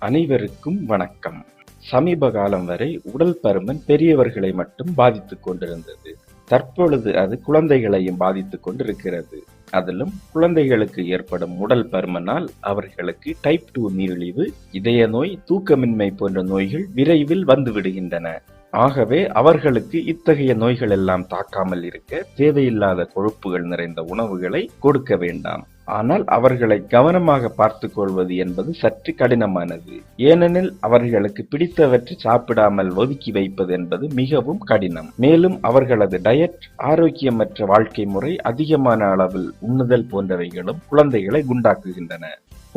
அனைவருக்கும் வணக்கம். சமீப காலம் வரை உடல் பருமன் பெரியவர்களை மட்டும் பாதித்துக் கொண்டிருந்தது. தற்பொழுது அது குழந்தைகளையும் பாதித்துக் கொண்டிருக்கிறது. அதிலும் குழந்தைகளுக்கு ஏற்படும் உடல் பருமனால் அவர்களுக்கு டைப் டூ நீரிழிவு இதய நோய் தூக்கமின்மை போன்ற நோய்கள் விரைவில் வந்துவிடுகின்றன. ஆகவே அவர்களுக்கு இத்தகைய நோய்கள் எல்லாம் தாக்காமல் இருக்க தேவையில்லாத கொழுப்புகள் நிறைந்த உணவுகளை கொடுக்க வேண்டாம். ஆனால் அவர்களை கவனமாக பார்த்துக் கொள்வது என்பது சற்று கடினமானது. ஏனெனில் அவர்களுக்கு பிடித்தவற்றை சாப்பிடாமல் ஒதுக்கி வைப்பது என்பது மிகவும் கடினம். மேலும் அவர்களது டயட் ஆரோக்கியமற்ற வாழ்க்கை முறை அதிகமான அளவில் உண்ணுதல் போன்றவைகளும் குழந்தைகளை குண்டாக்குகின்றன.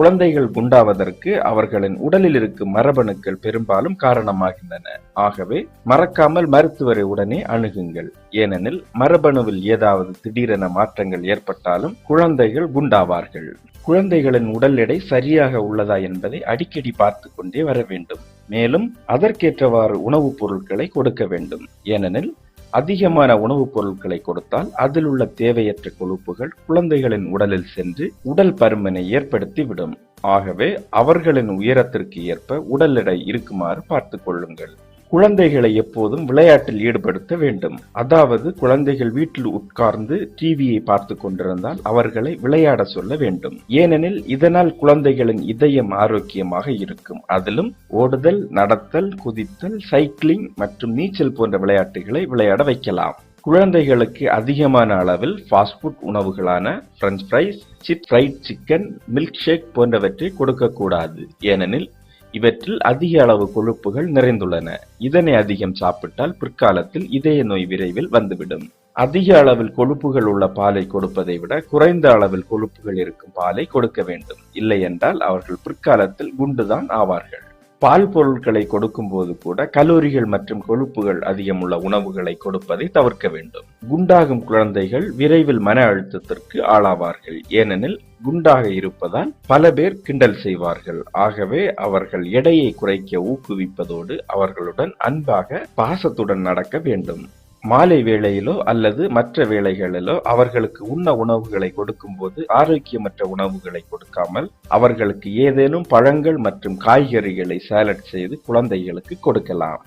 குழந்தைகள் குண்டாவதற்கு அவர்களின் உடலில் இருக்கும் மரபணுக்கள் பெரும்பாலும் காரணமாகின்றன. ஆகவே மறக்காமல் மருத்துவரை உடனே அணுகுங்கள். ஏனெனில் மரபணுவில் ஏதாவது திடீரென மாற்றங்கள் ஏற்பட்டாலும் குழந்தைகள் குண்டாவார்கள் குழந்தைகளின் உடல் எடை சரியாக உள்ளதா என்பதை அடிக்கடி பார்த்து கொண்டே வர வேண்டும். மேலும் அதற்கேற்றவாறு உணவுப் பொருட்களை கொடுக்க வேண்டும். ஏனெனில் அதிகமான உணவுப் பொருட்களை கொடுத்தால் அதில் உள்ள தேவையற்ற கொழுப்புகள் குழந்தைகளின் உடலில் சென்று உடல் பருமனை ஏற்படுத்திவிடும் ஆகவே அவர்களின் உயரத்திற்கு ஏற்ப உடல் எடை இருக்குமாறு பார்த்துக் கொள்ளுங்கள். குழந்தைகளை எப்போதும் விளையாட்டில் ஈடுபடுத்த வேண்டும். அதாவது குழந்தைகள் வீட்டில் உட்கார்ந்து டிவியை பார்த்து கொண்டிருந்தால் அவர்களை விளையாட சொல்ல வேண்டும். ஏனெனில் இதனால் குழந்தைகளின் இதயம் ஆரோக்கியமாக இருக்கும். அதிலும் ஓடுதல் நடத்தல் குதித்தல் சைக்கிளிங் மற்றும் நீச்சல் போன்ற விளையாட்டுகளை விளையாட வைக்கலாம். குழந்தைகளுக்கு அதிகமான அளவில் fast food உணவுகளான French fries chip fried chicken milkshake போன்றவற்றை கொடுக்கக்கூடாது. ஏனெனில் இவற்றில் அதிக அளவு கொழுப்புகள் நிறைந்துள்ளன. இதனை அதிகம் சாப்பிட்டால் பிற்காலத்தில் இதய நோய் விரைவில் வந்துவிடும். அதிக அளவில் கொழுப்புகள் உள்ள பாலை கொடுப்பதை விட குறைந்த அளவில் கொழுப்புகள் இருக்கும் பாலை கொடுக்க வேண்டும். இல்லை என்றால் அவர்கள் பிற்காலத்தில் குண்டுதான் ஆவார்கள். பால் பொருட்களை கொடுக்கும் போது கூட கலோரிகள் மற்றும் கொழுப்புகள் அதிகம் உள்ள உணவுகளை கொடுப்பதை தவிர்க்க வேண்டும். குண்டாகும் குழந்தைகள் விரைவில் மன அழுத்தத்திற்கு ஆளாவார்கள். ஏனெனில் குண்டாக இருப்பதால் பல பேர் கிண்டல் செய்வார்கள். ஆகவே அவர்கள் எடையை குறைக்க ஊக்குவிப்பதோடு அவர்களுடன் அன்பாக பாசத்துடன் நடக்க வேண்டும். மாலை வேளையிலோ அல்லது மற்ற வேளைகளிலோ அவர்களுக்கு உண்ண உணவுகளை கொடுக்கும்போது ஆரோக்கியமற்ற உணவுகளை கொடுக்காமல் அவர்களுக்கு ஏதேனும் பழங்கள் மற்றும் காய்கறிகளை சாலட் செய்து குழந்தைகளுக்கு கொடுக்கலாம்.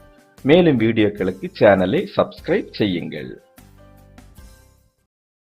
மேலும் வீடியோக்களுக்கு சேனலை சப்ஸ்கிரைப் செய்யுங்கள்.